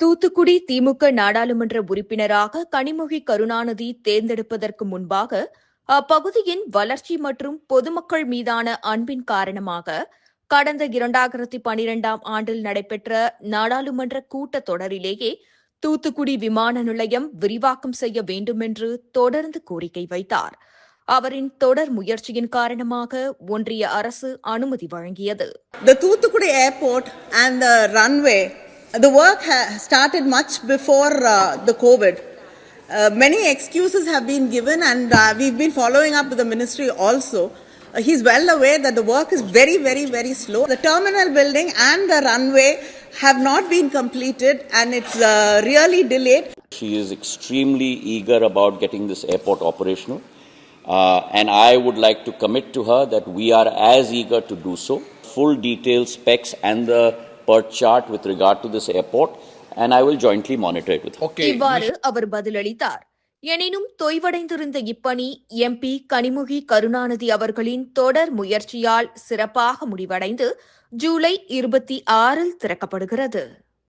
தூத்துக்குடி திமுக நாடாளுமன்ற உறுப்பினராக கனிமொழி கருணாநிதி தேர்ந்தெடுப்பதற்கு முன்பாக அப்பகுதியின் வளர்ச்சி மற்றும் பொதுமக்கள் மீதான அன்பின் காரணமாக கடந்த இரண்டாயிரத்தி பனிரெண்டாம் ஆண்டில் நடைபெற்ற நாடாளுமன்ற கூட்டத் தொடரிலேயே தூத்துக்குடி விமான நிலையம் விரிவாக்கம் செய்ய வேண்டுமென்று தொடர்ந்து கோரிக்கை வைத்தார். அவரின் தொடர் முயற்சியின் காரணமாக ஒன்றிய அரசு அனுமதி வழங்கியது. The Thuthukudi airport and the runway, the work started much before uh, the COVID. Uh, many excuses have been given, and uh, we've been following up with the ministry also. Uh, he's well aware that the work is very, very, very slow. The terminal building and the runway have not been completed, and it's uh, really delayed. She is extremely eager about getting this airport operational. Uh, and I would like to commit to her that we are as eager to do so. Full details, specs, and the per chart with regard to this airport, and I will jointly monitor it with her. Okay. இவ்வாறு அவர் பதிலளித்தார் எனினும் தொய்வடைந்திருந்த இப்பணி MP Kanimozhi Karunanidhi அவர்களின் தொடர் முயற்சியால் சிறப்பாக முடிவடைந்து ஜூலை இருபத்தி ஆறில் திறக்கப்படுகிறது